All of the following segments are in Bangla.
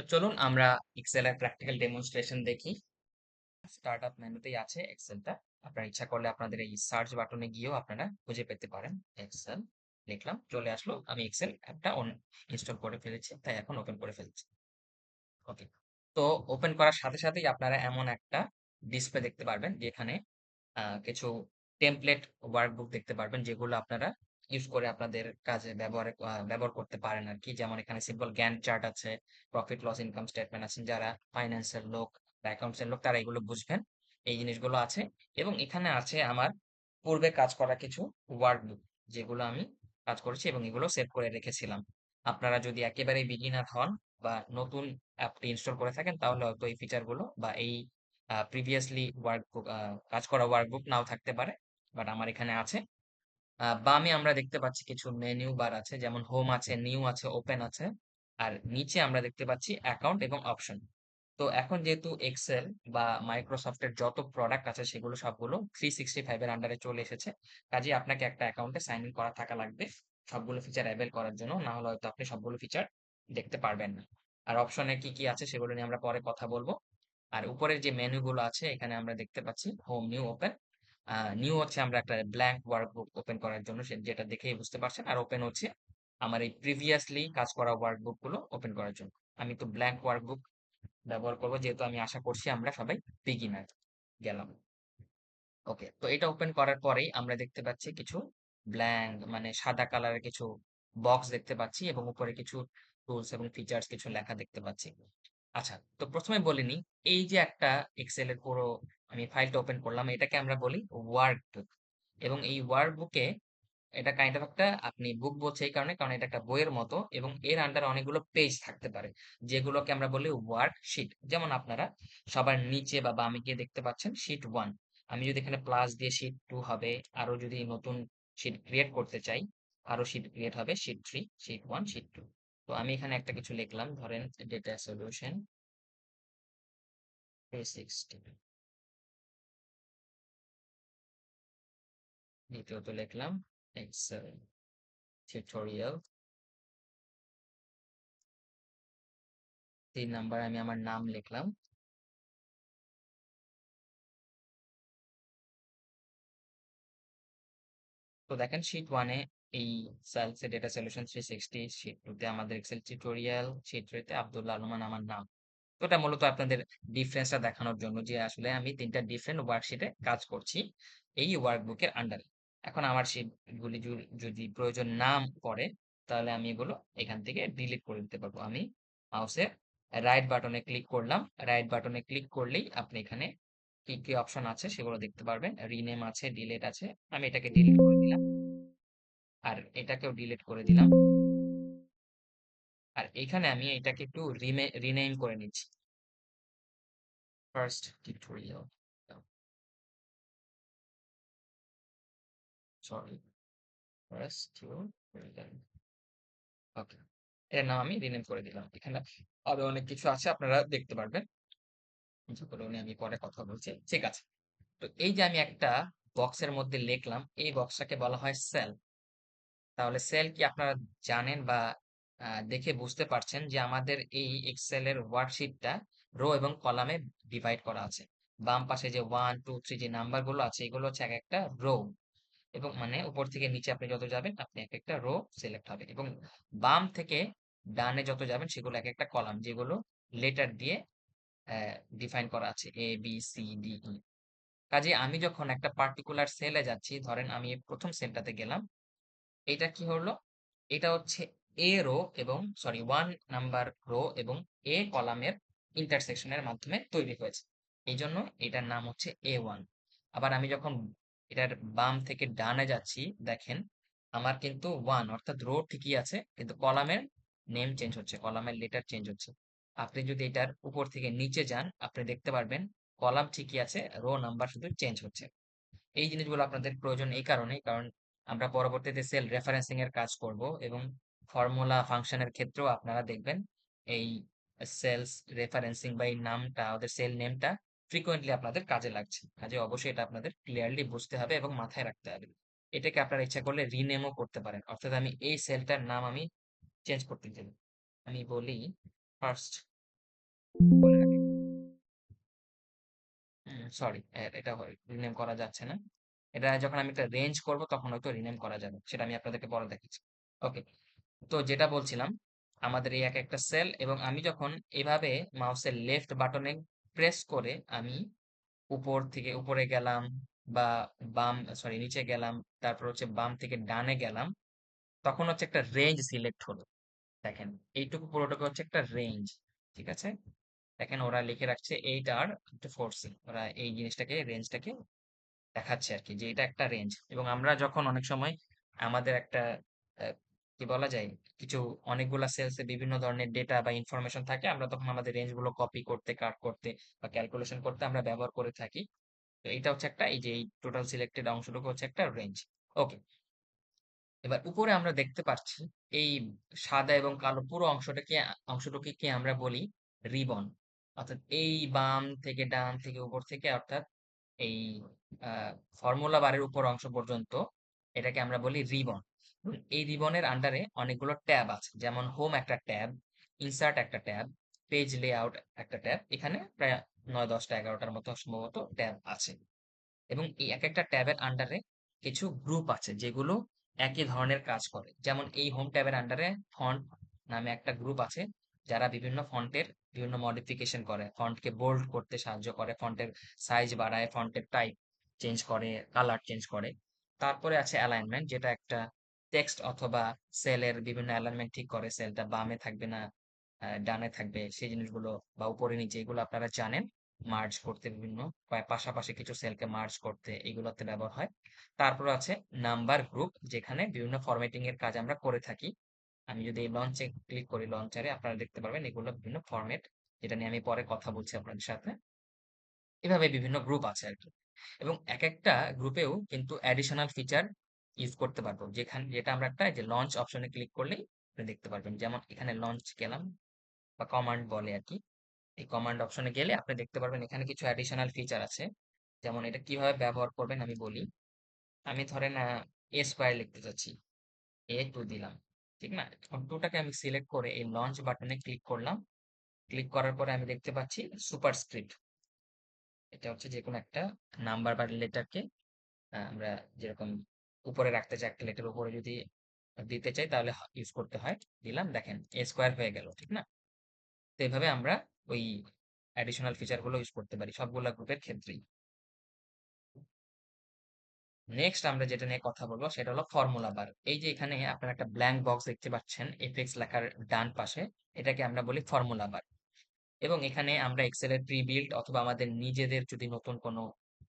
তো চলুন আমরা এক্সেল এর প্র্যাকটিক্যাল ডেমনস্ট্রেশন দেখি। স্টার্ট আপ মেনুতেই আছে এক্সেলটা আপনার ইচ্ছা করলে আপনাদের এই সার্চ বাটনে গিয়েও আপনারা খুঁজে পেতে পারেন। এক্সেল লিখলাম চলে আসলো। আমি এক্সেল অ্যাপটা অন ইনস্টল করে ফেলেছি, তাই এখন ওপেন করে ফেলছি। ওকে তো ওপেন করার সাথে সাথেই আপনারা এমন একটা ডিসপ্লে দেখতে পারবেন, যেখানে কিছু টেমপ্লেট ওয়ার্কবুক দেখতে পারবেন, যেগুলো আপনারা ইউজ করে আপনাদের কাজে ব্যবহার ব্যবহার করতে পারেন আর কি যেমন এখানে সিম্পল গ্যান চার্ট আছে প্রফিট লস ইনকাম স্টেটমেন্ট আছে যারা ফাইন্যান্সের লোক বা অ্যাকাউন্টসের লোক, তারা এগুলো বুঝবেন। এই জিনিসগুলো আছে এবং এখানে আছে আমার পূর্বে কাজ করা কিছু ওয়ার্কবুক যেগুলো আমি কাজ করেছি এবং এগুলো সেভ করে রেখেছিলাম। আপনারা যদি একেবারে বিগিনার হন বা নতুন অ্যাপটি ইনস্টল করে থাকেন, তাহলে হয়তো এই ফিচারগুলো বা এই প্রিভিয়াসলি ওয়ার্কবুক কাজ করা ওয়ার্কবুক নাও থাকতে পারে। বাট আমার এখানে আছে। বামে আমরা দেখতে পাচ্ছি কিছু মেনু বার আছে, যেমন হোম আছে নিউ আছে ওপেন আছে। আর নিচে আমরা দেখতে পাচ্ছি অ্যাকাউন্ট এবং অপশন তো এখন যেহেতু এক্সেল বা মাইক্রোসফটের যত প্রোডাক্ট আছে, সেগুলো সবগুলো থ্রি সিক্সটি ফাইভ এর আন্ডারে চলে এসেছে। কাজে আপনাকে একটা অ্যাকাউন্টে সাইন ইন করা থাকা লাগবে, সবগুলো ফিচার অ্যাভেল করার জন্য। না হলে হয়তো আপনি সবগুলো ফিচার দেখতে পারবেন না। আর অপশনে কি কি আছে, সেগুলো নিয়ে আমরা পরে কথা বলব। আর উপরের যে মেনুগুলো আছে, এখানে আমরা দেখতে পাচ্ছি হোম নিউ ওপেন নিউ হচ্ছে আমরা একটা ব্ল্যাঙ্ক ওয়ার্কবুক ওপেন করার জন্য যেটা দেখেই বুঝতে পারছেন। আর ওপেন হচ্ছে আমার এই প্রিভিয়াসলি কাজ করা ওয়ার্কবুকগুলো ওপেন করার জন্য। আমি তো ব্ল্যাঙ্ক ওয়ার্কবুক ব্যবহার করব, যেহেতু আমি আশা করছি আমরা সবাই বিগিনার গেলাম। ওকে তো এটা ওপেন করার পরেই আমরা দেখতে পাচ্ছি কিছু ব্ল্যাঙ্ক মানে সাদা কালারের কিছু বক্স দেখতে পাচ্ছি এবং উপরে কিছু টুলস এবং ফিচার্স কিছু লেখা দেখতে পাচ্ছি। আচ্ছা তো প্রথমে বলিনি এই যে একটা এক্সেল এর পুরো আমি ফাইলটা ওপেন করলাম, এটাকে আমরা বলি ওয়ার্ক বুক এবং এই ওয়ার্ক বুকে এটা কাইন্ড অফ একটা আপনি বুক বলছে এই কারণে, কারণ এটা একটা বইয়ের মতো এবং এর আন্ডারে অনেকগুলো পেজ থাকতে পারে, যেগুলোকে আমরা বলি ওয়ার্ক শিট যেমন আপনারা সবার নিচে বা বামে গিয়ে দেখতে পাচ্ছেন শিট ওয়ান আমি যদি এখানে প্লাস দিয়ে শিট টু হবে আরও যদি নতুন শিট ক্রিয়েট করতে চাই আরও শিট ক্রিয়েট হবে sheet three sheet one sheet two তো আমি এখানে একটা কিছু লিখলাম। ধরেন ডেটা সলিউশন দ্বিতীয়ত লিখলাম এক্সেল টিউটোরিয়াল তিন নাম্বার আমি আমার নাম লিখলাম তো দেখেন শিট ওয়ানে এই sales data solution three sixty sheet টুতে আমাদের এক্সেল টিউটোরিয়াল শিট থ্রিতে আলমান আমার নাম। তো এটা মূলত আপনাদের ডিফারেন্সটা দেখানোর জন্য যে আসলে আমি তিনটা ডিফারেন্ট ওয়ার্কশিটে কাজ করছি এই ওয়ার্কবুকের আন্ডারে এখন আমার শিটগুলি যদি প্রয়োজন না পড়ে, তাহলে আমি এগুলো এখান থেকে ডিলিট করে দিতে পারব। আমি মাউসের রাইট বাটনে ক্লিক করলাম। রাইট বাটনে ক্লিক করলেই আপনি এখানে কি কি অপশন আছে সেগুলো দেখতে পারবেন। রিনেম আছে ডিলিট আছে। আমি এটাকে ডিলিট করে দিলাম। আর এটাকেও ডিলিট করে দিলাম। আর এখানে আমি এটাকে একটু রিনেম করে নিচ্ছি। First tutorial sorry first tutorial okay এর নাম আমি রিনেম করে দিলাম। এখানে আরও অনেক কিছু আছে, আপনারা দেখতে পারবেন। যেগুলো নিয়ে আমি পরে কথা বলছি। ঠিক আছে। তো এই যে আমি একটা বক্সের মধ্যে লিখলাম, এই বক্সটাকে বলা হয় সেল তাহলে সেল কি আপনারা জানেন বা দেখে বুঝতে পারছেন যে আমাদের এই এক্সেল এর ওয়ার্কশিটটা রো এবং কলামে ডিভাইড করা আছে। বাম পাশে যে ওয়ান টু থ্রি যে নাম্বারগুলো আছে, এগুলো হচ্ছে এক একটা রো এবং মানে উপর থেকে নিচে আপনি যত যাবেন, আপনি এক একটা রো সিলেক্ট হবে এবং বাম থেকে ডানে যত যাবেন, সেগুলো এক একটা কলাম যেগুলো লেটার দিয়ে ডিফাইন করা আছে A B C D E কাজে আমি যখন একটা পার্টিকুলার সেলে যাচ্ছি, ধরেন আমি প্রথম সেলটাতে গেলাম এটা কি হলো? এটা হচ্ছে এ রো এবং সরি ওয়ান নাম্বার রো এবং এ কলামের ইন্টারসেকশনের মাধ্যমে তৈরি হয়েছে। এই জন্য এটার নাম হচ্ছে এ ওয়ান আবার আমি যখন এটার বাম থেকে ডানে যাচ্ছি, দেখেন আমার কিন্তু ওয়ান অর্থাৎ রো ঠিকই আছে, কিন্তু কলামের নেম চেঞ্জ হচ্ছে কলামের লেটার চেঞ্জ হচ্ছে। আপনি যদি এটার উপর থেকে নিচে যান, আপনি দেখতে পারবেন কলাম ঠিকই আছে রো নাম্বার শুধু চেঞ্জ হচ্ছে। এই জিনিসগুলো আপনাদের প্রয়োজন এই কারণে কারণ আমরা পরবর্তীতে সেল রেফারেন্সিং এর কাজ করব এবং ফর্মুলা ফাংশনের ক্ষেত্রেও আপনারা দেখবেন এই সেলস রেফারেন্সিং বা এই নামটা, ওদের সেল নেমটা ফ্রিকোয়েন্টলি আপনাদের কাজে লাগছে। কাজে অবশ্যই এটা আপনাদের ক্লিয়ারলি বুঝতে হবে এবং মাথায় রাখতে হবে। এটাকে আপনারা ইচ্ছা করলে রিনেমও করতে পারেন। অর্থাৎ আমি এই সেলটার নাম আমি চেঞ্জ করতে চাই। আমি বলি ফার্স্ট সরি এটা রিনেম করা যাচ্ছে না। এটা যখন আমি একটা রেঞ্জ করব, তখন হয়তো রিনেম করা যাবে। সেটা আমি আপনাদেরকে পরে দেখাচ্ছি। ওকে তো যেটা বলছিলাম, আমাদের এই এক একটা সেল এবং আমি যখন এভাবে মাউসের লেফট বাটনে প্রেস করে আমি উপর থেকে উপরে গেলাম বা বাম সরি নিচে গেলাম, তারপর হচ্ছে বাম থেকে ডানে গেলাম, তখন হচ্ছে একটা রেঞ্জ সিলেক্ট হলো। দেখেন, এইটুকু পুরোটুকু হচ্ছে একটা রেঞ্জ ঠিক আছে? দেখেন, ওরা লিখে রাখছে এইট আর ফোর সি ওরা এই জিনিসটাকে রেঞ্জটাকে দেখাচ্ছে আর কি যে এটা একটা রেঞ্জ এবং আমরা যখন অনেক সময় আমাদের একটা কি বলা যায়, কিছু অনেকগুলা সেলসে বিভিন্ন ধরনের ডেটা বা ইনফরমেশন থাকে, আমরা তখন আমাদের রেঞ্জগুলো কপি করতে কাট করতে বা ক্যালকুলেশন করতে আমরা ব্যবহার করে থাকি। তো এটা হচ্ছে একটা, এই যে এই টোটাল সিলেক্টেড অংশটুকু হচ্ছে একটা রেঞ্জ ওকে এবার উপরে আমরা দেখতে পাচ্ছি, এই সাদা এবং কালো পুরো অংশটাকে অংশটুকুকে আমরা বলি রিবন, অর্থাৎ এই বাম থেকে ডান থেকে উপর থেকে, অর্থাৎ এই ফর্মুলা বারের উপর অংশ পর্যন্ত এটাকে আমরা বলি রিবন এই রিবনের আন্ডারে অনেকগুলো ট্যাব আছে। যেমন হোম একটা ট্যাব ইনসার্ট একটা ট্যাব পেজ লেআউট একটা ট্যাব। এখানে প্রায় নয়, দশটা, এগারোটার মতো সম্ভবত ট্যাব আছে। এবং এই এক একটা ট্যাবের আন্ডারে কিছু গ্রুপ আছে যেগুলো একই ধরনের কাজ করে। যেমন এই হোম ট্যাবের আন্ডারে ফন্ট নামে একটা গ্রুপ আছে, যারা বিভিন্ন ফন্টের বিভিন্ন মডিফিকেশন করে। ফন্টকে বোল্ড করতে সাহায্য করে ফন্টের সাইজ বাড়ায় ফন্টের টাইপ চেঞ্জ করে কালার চেঞ্জ করে। তারপরে আছে অ্যালাইনমেন্ট যেটা একটা টেক্সট অথবা সেলের বিভিন্ন অ্যালাইনমেন্ট ঠিক করে। সেলটা বামে থাকবে না ডানে থাকবে, সেই জিনিসগুলো বা উপরে নিচে, এগুলো আপনারা জানেন। মার্জ করতে বিভিন্ন পাশাপাশি কিছু সেলকে মার্জ করতে এগুলোতে ব্যবহার হয়। তারপর আছে নাম্বার গ্রুপ যেখানে বিভিন্ন ফরম্যাটিং এর কাজ আমরা করে থাকি। আমি যদি এই লঞ্চে ক্লিক করি লঞ্চারে আপনারা দেখতে পারবেন এগুলো বিভিন্ন ফরম্যাট যেটা নিয়ে আমি পরে কথা বলছি আপনাদের সাথে। এভাবে বিভিন্ন গ্রুপ আছে আর কি। এবং এক একটা গ্রুপেও কিন্তু অ্যাডিশনাল ফিচার ইউজ করতে পারব। যেখানে, যেটা আমরা একটা যে লঞ্চ অপশনে ক্লিক করলেই আপনি দেখতে পারবেন। যেমন এখানে লঞ্চ গেলাম বা কমান্ড বলে আর কি এই কমান্ড অপশনে গেলে আপনি দেখতে পারবেন এখানে কিছু অ্যাডিশনাল ফিচার আছে। যেমন এটা কীভাবে ব্যবহার করবেন আমি বলি। আমি ধরেন এ স্কোয়ার লিখতে চাচ্ছি। এ টু দিলাম। ঠিক না? টুটাকে আমি সিলেক্ট করে এই লঞ্চ বাটনে ক্লিক করলাম। ক্লিক করার পরে আমি দেখতে পাচ্ছি সুপার স্ক্রিপ্ট এটা হচ্ছে যে কোনো একটা নাম্বার বা লেটারকে আমরা যেরকম উপরে রাখতে চাই একটা লেটার উপরে যদি দিতে চাই তাহলে ইউজ করতে হয়। দিলাম, দেখেন এ স্কোয়ার হয়ে গেল, ঠিক না? তো এইভাবে আমরা ওই অ্যাডিশনাল ফিচারগুলো ইউজ করতে পারি, সবগুলা গ্রুপের ক্ষেত্রেই। নেক্সট আমরা যেটা নিয়ে কথা বলব সেটা হলো ফর্মুলা বার এই যে এখানে আপনারা একটা ব্ল্যাঙ্ক বক্স দেখতে পাচ্ছেন এফএক্স লেখার ডান পাশে, এটাকে আমরা বলি ফর্মুলা বার এবং এখানে আমরা এক্সেলের প্রি বিল্ড অথবা আমাদের নিজেদের যদি নতুন কোনো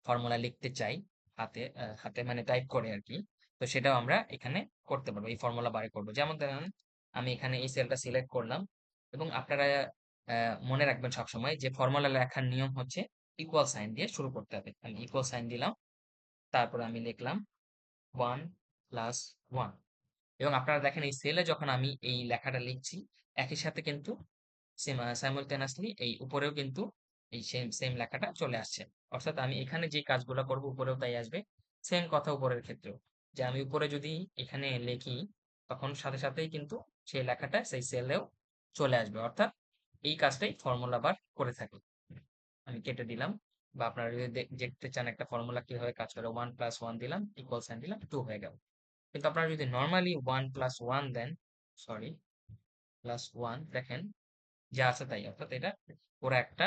ফর্মুলা লিখতে চাই হাতে হাতে মানে টাইপ করে আর কি, তো সেটাও আমরা এখানে করতে পারব, এই ফর্মুলা বারে করব। যেমন ধরেন, আমি এখানে এই সেলটা সিলেক্ট করলাম এবং আপনারা মনে রাখবেন সবসময় যে ফর্মুলা লেখার নিয়ম হচ্ছে ইকুয়াল সাইন দিয়ে শুরু করতে হবে। আমি ইকুয়াল সাইন দিলাম, তারপর আমি লিখলাম ওয়ান প্লাস ওয়ান এবং আপনারা দেখেন এই সেলে যখন আমি এই লেখাটা লিখছি, একই সাথে কিন্তু সাইমultaneously এই উপরেও কিন্তু এই সেম সেম লেখাটা চলে আসছে। অর্থাৎ আমি এখানে যে কাজগুলো করব উপরেও তাই আসবে। সেম কথা উপরের ক্ষেত্রেও। যে আমি উপরে যদি এখানে লিখি, তখন সাথে সাথেই কিন্তু সেই লেখাটা সেই সেলেও চলে আসবে। অর্থাৎ এই কাজটাই ফর্মুলা বার করে থাকে। আমি কেটে দিলাম বা আপনারা যদি দেখতে চান একটা ফর্মুলা কীভাবে কাজ করে ওয়ান প্লাস ওয়ান দিলাম ইকুয়াল সাইন দিলাম টু হয়ে গেল। কিন্তু আপনারা যদি নর্মালি ওয়ান প্লাস ওয়ান দেন সরি প্লাস ওয়ান দেখেন যা আছে তাই। অর্থাৎ এটা ওরা একটা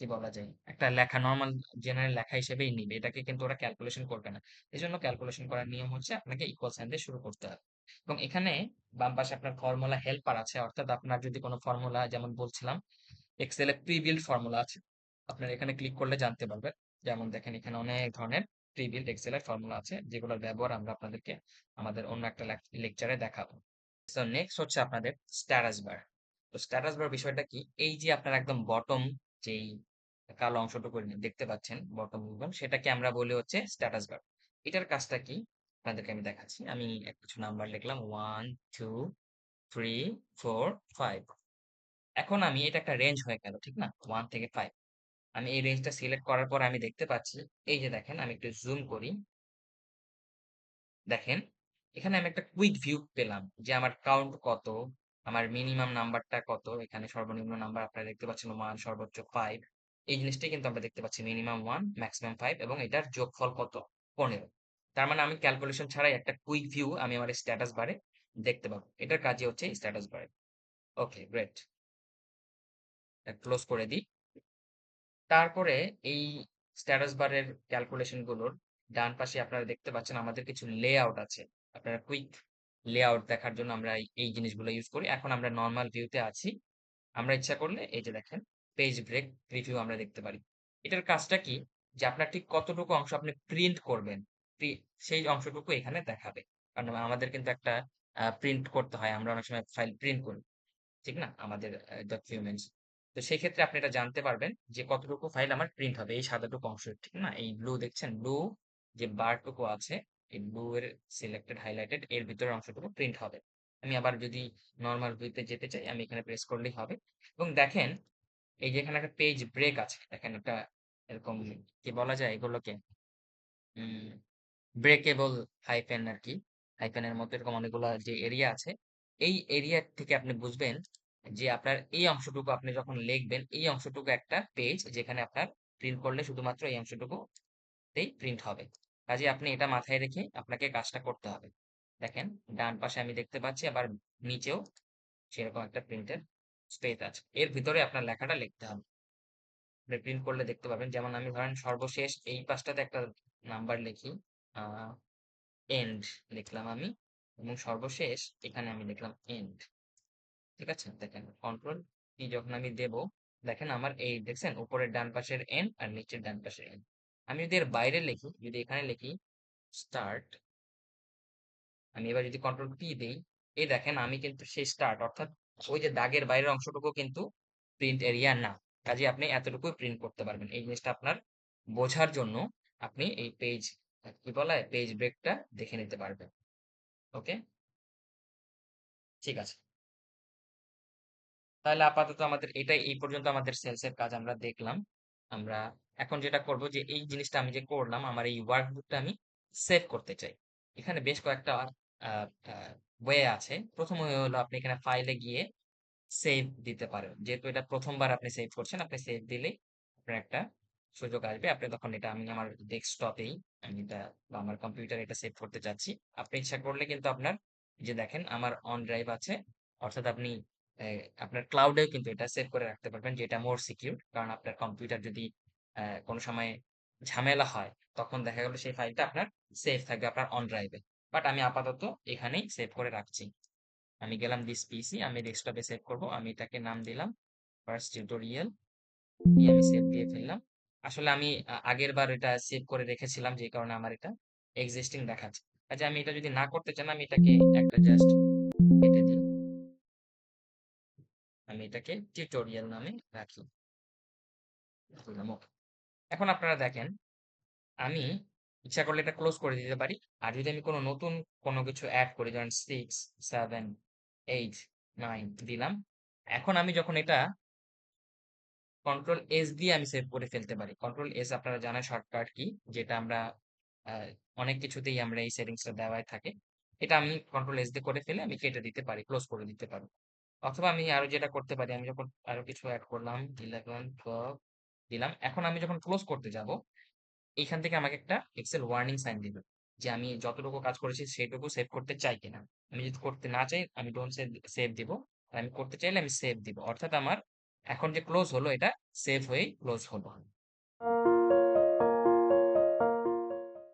কি বলা যায়, একটা লেখা নর্মাল জেনারেল লেখা হিসেবেই নিবে। এটাকে কিন্তু ওরা ক্যালকুলেশন করবে না। এই জন্য ক্যালকুলেশন করার নিয়ম হচ্ছে আপনাকে ইকুয়াল সাইন দিয়ে শুরু করতে হবে। এবং এখানে বাম পাশে আপনার ফর্মুলা হেল্পার আছে। অর্থাৎ আপনার যদি কোনো ফর্মুলা যেমন বলছিলাম এক্সেল এ প্রি বিল্ড ফর্মুলা আছে। আপনার এখানে ক্লিক করলে জানতে পারবেন। যেমন দেখেন, এখানে অনেক ধরনের প্রি বিল্ড এক্সেল এর ফর্মুলা আছে, যেগুলোর ব্যবহার আমরা আপনাদেরকে আমাদের অন্য একটা লেকচারে দেখাবো। সো নেক্সট হচ্ছে আপনাদের স্ট্যাটাস বার তো স্ট্যাটাস বার বিষয়টা কি? এই যে আপনার একদম বটম যেই কালো অংশটুকু দেখতে পাচ্ছেন বটম রিবন সেটাকে আমরা বলি হচ্ছে স্ট্যাটাস বার এটার কাজটা কি? আপনাদেরকে আমি দেখাচ্ছি। আমি কিছু নাম্বার লিখলাম one two three four five এখন আমি, এটা একটা রেঞ্জ হয়ে গেল, ঠিক না? ওয়ান থেকে ফাইভ আমি এই রেঞ্জটা সিলেক্ট করার পর আমি দেখতে পাচ্ছি, এই যে দেখেন, আমি একটু জুম করি। দেখেন, এখানে আমি একটা কুইক ভিউ পেলাম যে আমার কাউন্ট কত আমার মিনিমাম নাম্বারটা কত? এখানে সর্বনিম্ন নাম্বার আপনারা দেখতে পাচ্ছেন ওয়ান সর্বোচ্চ ফাইভ এই জিনিসটাই কিন্তু আমরা দেখতে পাচ্ছি মিনিমাম ওয়ান ম্যাক্সিমাম ফাইভ এবং এটার যোগফল কত? পনেরো। তার মানে আমি ক্যালকুলেশন ছাড়াই একটা কুইক ভিউ আমি আমার স্ট্যাটাস বারে দেখতে পাবো। এটার কাজই হচ্ছে স্ট্যাটাস বারে ওকে গ্রেট ক্লোজ করে দিই। তারপরে এই স্ট্যাটাস বারের ক্যালকুলেশনগুলোর ডান পাশে আপনারা দেখতে পাচ্ছেন আমাদের কিছু লেআউট আছে। আপনারা কুইক লেআউট দেখার জন্য আমরা এই- জিনিসগুলো ইউজ করি। এখন আমরা নর্মাল ভিউতে আছি। আমরা ইচ্ছা করলে, এই যে দেখেন পেজ ব্রেক প্রিভিউ আমরা দেখতে পারি। এটার কাজটা কি? যে আপনার ঠিক কতটুকু অংশ আপনি প্রিন্ট করবেন সেই অংশটুকু এখানে দেখাবে। কারণ আমাদের কিন্তু একটা প্রিন্ট করতে হয়। আমরা অনেক সময় ফাইল প্রিন্ট করি। ঠিক না? আমাদের ডকুমেন্টস তো সেই ক্ষেত্রে আপনি এটা জানতে পারবেন যে কতটুকু ফাইল আমার প্রিন্ট হবে। এই সাদাটুকু অংশ, ঠিক না? এই ব্লু দেখছেন? ব্লু যে বারটুকু আছে এই ব্লু এর সিলেক্টেড হাইলাইটেড এর ভিতরের অংশটুকু প্রিন্ট হবে। আমি আবার যদি নর্মাল ভিউতে যেতে চাই, আমি এখানে প্রেস করলেই হবে। এবং দেখেন, এই যে এখানে একটা পেজ ব্রেক আছে, দেখেন একটা এরকম কি বলা যায় এগুলোকে? ব্রেকেবল হাইফেন আর কি হাইফেনের মতো এরকম অনেকগুলো যে এরিয়া আছে, এই এরিয়া থেকে আপনি বুঝবেন যে আপনার এই অংশটুকু আপনি যখন লিখবেন, এই অংশটুকু একটা পেজ যেখানে আপনার প্রিন্ট করলে শুধুমাত্র এই অংশটুকুতেই প্রিন্ট হবে। কাজে আপনি এটা মাথায় রেখে আপনাকে কাজটা করতে হবে। দেখেন, ডান পাশে আমি দেখতে পাচ্ছি, আবার নিচেও সেরকম একটা প্রিন্টের স্পেস আছে। এর ভিতরে আপনার লেখাটা লিখতে হবে। আপনি প্রিন্ট করলে দেখতে পাবেন, যেমন আমি ধরেন সর্বশেষ এই পাশটাতে একটা নাম্বার লিখি এন্ড লিখলাম আমি, এবং সর্বশেষ এখানে আমি লিখলাম এন্ড ঠিক আছে? দেখেন কন্ট্রোল কি যখন আমি দেব, দেখেন আমার এই, দেখছেন? উপরের ডান পাশের এন আর নিচের ডান পাশের এন আমি যদি এর বাইরে লিখি যদি এখানে লিখি স্টার্ট আমি এবার যদি কন্ট্রোল পি দিই এই দেখেন আমি কিন্তু সেই স্টার্ট অর্থাৎ ওই যে দাগের বাইরের অংশটুকু কিন্তু প্রিন্ট এরিয়া না। কাজে আপনি এতটুকুই প্রিন্ট করতে পারবেন। এই জিনিসটা আপনার বোঝার জন্য আপনি এই পেজ কি বলা হয় পেজ ব্রেকটা দেখে নিতে পারবেন। ওকে? ঠিক আছে। তাহলে আপাতত আমাদের এটাই এই পর্যন্ত আমাদের সেলস এর কাজ আমরা দেখলাম। আমরা এখন যেটা করব যে, এই জিনিসটা আমি যে করলাম, আমার এই ওয়ার্কবুকটা আমি সেভ করতে চাই। এখানে বেশ কয়েকটা ওয়ে আছে। প্রথম ওয়ে হলো আপনি এখানে ফাইলে গিয়ে সেভ দিতে পারেন। যেহেতু এটা প্রথমবার আপনি সেভ করছেন, আপনি সেভ দিলেই আপনার একটা সুযোগ আসবে। আপনি তখন এটা, আমি আমার ডেস্কটপেই আমি এটা বা আমার কম্পিউটারে এটা সেভ করতে চাচ্ছি। আপনি ইচ্ছা করলে কিন্তু আপনার, যে দেখেন আমার অন ড্রাইভ আছে, অর্থাৎ আপনি আপনার ক্লাউডেও কিন্তু এটা সেভ করে রাখতে পারবেন, যেটা মোর সিকিউর কারণ আপনার কম্পিউটার যদি কোনো সময় ঝামেলা হয়, তখন দেখা গেল সেই ফাইলটা আপনার সেভ থাকবে, আপনার অন ড্রাইভে বাট আমি আপাতত এখানেই সেভ করে রাখছি। আমি গেলাম দিস পিসি আমি ডেস্কটপে সেভ করব, আমি এটাকে নাম দিলাম ফার্স্ট টিউটোরিয়াল দিয়ে আমি সেভ দিয়ে ফেললাম। আসলে আমি আগের বার এটা সেভ করে রেখেছিলাম, যে কারণে আমার এটা এক্সিস্টিং দেখাচ্ছে। আচ্ছা আমি এটা যদি না করতে চান, আমি এটাকে একটা জাস্ট কেটে দিই আমি এটাকে টিউটোরিয়াল নামে রাখি okay। এখন আপনারা দেখেন, আমি ইচ্ছা করলে এটা ক্লোজ করে দিতে পারি। আর যদি আমি কোনো নতুন কোনো কিছু অ্যাড করি, ধরেন সিক্স সেভেন এইট নাইন দিলাম, এখন আমি যখন এটা কন্ট্রোল এস দিয়ে আমি সেভ করে ফেলতে পারি। কন্ট্রোল এস আপনারা জানেন শর্টকাট কি? যেটা আমরা অনেক কিছুতেই আমরা এই সেটিংসটা দেওয়াই থাকে। এটা আমি কন্ট্রোল এস দিয়ে করে ফেলে আমি কেটে দিতে পারি ক্লোজ করে দিতে পারি অথবা আমি আরও যেটা করতে পারি, আমি যখন আরও কিছু অ্যাড করলাম ইলেভেন টুয়েলভ দিলাম। এখন আমি যখন ক্লোজ করতে যাব এইখান থেকে আমাকে একটা এক্সেল ওয়ার্নিং সাইন দিবে যে আমি যতটুকু কাজ করেছি সেটুকু সেভ করতে চাই কিনা। আমি যদি করতে না চাই, আমি ডোন্ট সেভ দিব। আর আমি করতে চাইলে আমি সেভ দিব। অর্থাৎ আমার এখন যে ক্লোজ হলো, এটা সেভ হয়েই ক্লোজ হলো।